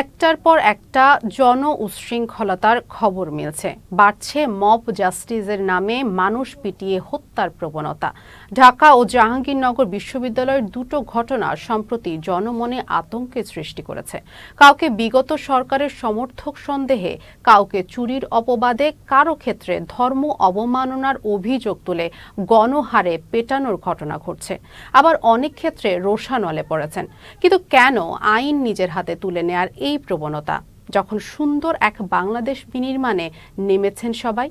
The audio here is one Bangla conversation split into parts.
একটার পর একটা জন উচ্ছৃঙ্খলতার খবর মিলছে। বাড়ছে মব জাস্টিসের নামে মানুষ পিটিয়ে হত্যার প্রবণতা। ঢাকা ও জাহাঙ্গীরনগর বিশ্ববিদ্যালয়ের দুটো ঘটনা সম্প্রতি জনমনে আতঙ্কের সৃষ্টি করেছে। কাউকে বিগত সরকারের সমর্থক সন্দেহে, কাউকে চুরির অপবাদে, কারও ক্ষেত্রে ধর্ম অবমাননার অভিযোগ তুলে গণহারে পেটানোর ঘটনা ঘটছে। আবার অনেক ক্ষেত্রে রোষানলে পড়েছেন। কিন্তু কেন আইন নিজের হাতে তুলে নেয়ার এই প্রবণতা, যখন সুন্দর এক বাংলাদেশ বিনির্মাণে নেমেছেন সবাই,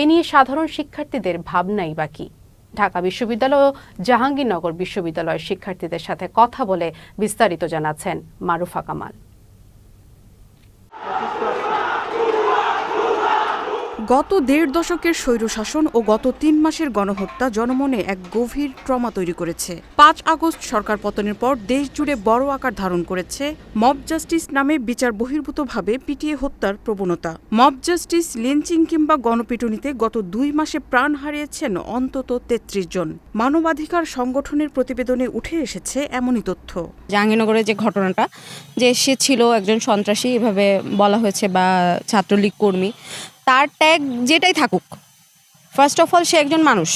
এ নিয়ে সাধারণ শিক্ষার্থীদের ভাবনাই বাকি ঢাকা বিশ্ববিদ্যালয় ও জাহাঙ্গীরনগর বিশ্ববিদ্যালয়ের শিক্ষার্থীদের সাথে কথা বলে বিস্তারিত জানাচ্ছেন মারুফা কামাল। গত দেড় দশকের স্বৈরশাসন ও গত তিন মাসের গণহত্যা জনমনে এক গভীর ট্রমা তৈরি করেছে। পাঁচ আগস্ট সরকার পতনের পর দেশ জুড়ে বড় আকার ধারণ করেছে। মব জাস্টিস নামে বিচার বহির্ভূতভাবে পিটিয়ে হত্যার প্রবণতা। মব জাস্টিস লিঞ্চিং কিংবা গণপিটুনিতে গত দুই মাসে প্রাণ হারিয়েছেন অন্তত তেত্রিশ জন। মানবাধিকার সংগঠনের প্রতিবেদনে উঠে এসেছে এমনই তথ্য। জাহাঙ্গীরনগরের যে ঘটনাটা, যে সে ছিল একজন সন্ত্রাসী, এভাবে বলা হয়েছে, বা ছাত্রলীগ কর্মী তার ট্যাগ যেটাই থাকুক। ফার্স্ট অফ অল সে একজন মানুষ।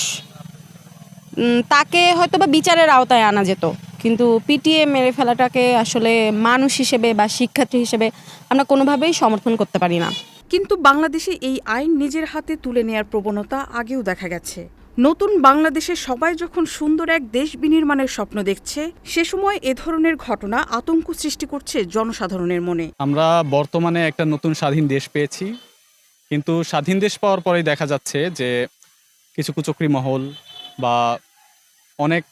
তাকে হয়তো বা বিচারের আওতায় আনা যেত কিন্তু পিটিএ মেরে ফেলাটাকে আসলে মানুষ হিসেবে বা শিক্ষার্থী হিসেবে আমরা কোনোভাবেই সমর্থন করতে পারি না। কিন্তু বাংলাদেশে এই আইন নিজের হাতে তুলে নেয়ার প্রবণতা আগেও দেখা গেছে। নতুন বাংলাদেশে সবাই যখন সুন্দর এক দেশ বিনির্মাণের স্বপ্ন দেখছে সে সময় এ ধরনের ঘটনা আতঙ্ক সৃষ্টি করছে জনসাধারণের মনে। আমরা বর্তমানে একটা নতুন স্বাধীন দেশ পেয়েছি। কিন্তু স্বাধীন দেশ পাওয়ার পরেই দেখা যাচ্ছে যে কিছু কুচক্রি মহল বা অনেক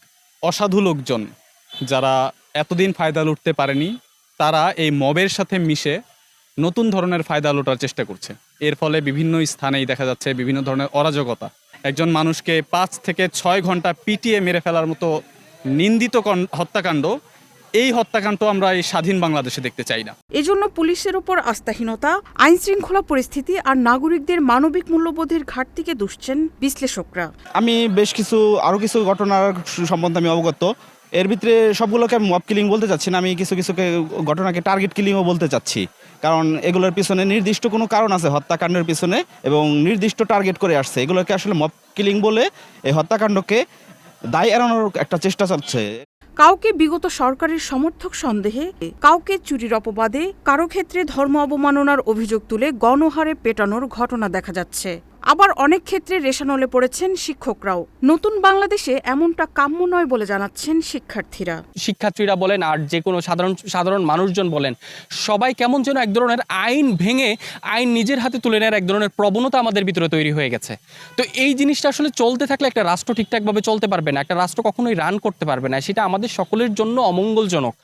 অসাধু লোকজন যারা এতদিন ফায়দা লুটতে পারেনি, তারা এই মবের সাথে মিশে নতুন ধরনের ফায়দা লুটার চেষ্টা করছে। এর ফলে বিভিন্ন স্থানেই দেখা যাচ্ছে বিভিন্ন ধরনের অরাজকতা। একজন মানুষকে পাঁচ থেকে ছয় ঘণ্টা পিটিয়ে মেরে ফেলার মতো নিন্দিত হত্যাকাণ্ড এই হত্যাকাণ্ড আমরা এই স্বাধীন বাংলাদেশে দেখতে চাই না। এজন্য পুলিশের ওপর আস্থাহীনতা আইন শৃঙ্খলা পরিস্থিতি আর নাগরিকদের মানবিক মূল্যবোধের ঘাটতিকে দুষছেন বিশ্লেষকরা। আমি বেশ কিছু আরও কিছু ঘটনার সম্বন্ধে আমি অবগত। এর ভিতরে সবগুলোকে আমি মব কিলিং বলতে চাচ্ছি না আমি কিছু কিছুকে ঘটনাকে টার্গেট কিলিংও বলতে চাচ্ছি। কারণ এগুলোর পিছনে নির্দিষ্ট কোনো কারণ আছে হত্যাকাণ্ডের পিছনে এবং নির্দিষ্ট টার্গেট করে আসছে। এগুলোকে আসলে মব কিলিং বলে এই হত্যাকাণ্ডকে দায় এড়ানোর একটা চেষ্টা চলছে। কাউকে বিগত সরকারের সমর্থক সন্দেহে, কাউকে চুরির অপবাদে, কারও ক্ষেত্রে ধর্ম অবমাননার অভিযোগ তুলে গণহারে পেটানোর ঘটনা দেখা যাচ্ছে। আবার অনেক ক্ষেত্রে রেশানলে পড়েছেন শিক্ষকরাও। নতুন বাংলাদেশে এমনটা কাম্য নয় বলে জানাচ্ছেন শিক্ষার্থীরা। শিক্ষার্থীরা বলেন আর যে কোনো সাধারণ সাধারণ মানুষজন বলেন সবাই কেমন যেন এক ধরনের আইন ভেঙে আইন নিজের হাতে তুলে নেওয়ার এক ধরনের প্রবণতা আমাদের ভিতরে তৈরি হয়ে গেছে। তো এই জিনিসটা আসলে চলতে থাকলে একটা রাষ্ট্র ঠিকঠাকভাবে চলতে পারবে না একটা রাষ্ট্র কখনোই রান করতে পারবে না সেটা আমাদের সকলের জন্য অমঙ্গলজনক।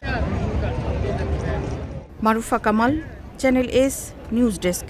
Marufa Kamal channel S news desk.